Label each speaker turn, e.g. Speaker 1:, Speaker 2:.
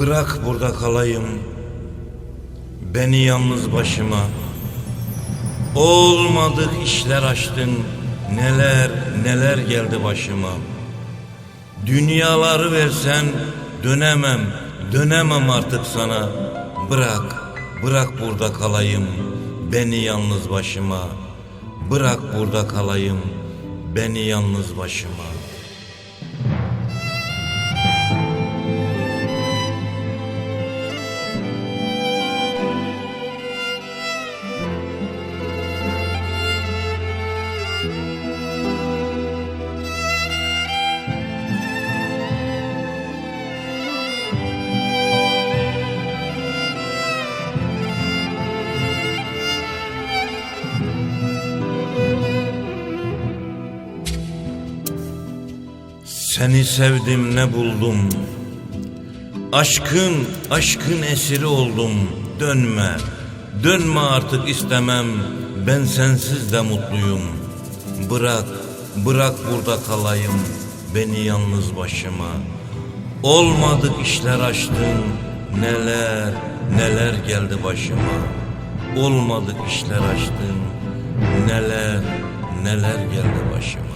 Speaker 1: Bırak burada kalayım. Beni yalnız başıma. Olmadık işler açtın. Neler neler geldi başıma. Dünyaları versen dönemem, dönemem artık sana. Bırak, bırak burada kalayım. Beni yalnız başıma. Bırak burada kalayım. Beni yalnız başıma. Seni sevdim ne buldum? Aşkın, aşkın esiri oldum. Dönme, dönme artık istemem. Ben sensiz de mutluyum. Bırak, bırak burada kalayım Beni yalnız başıma. Olmadık işler açtın Neler, neler geldi başıma. Olmadık işler açtın Neler, neler geldi başıma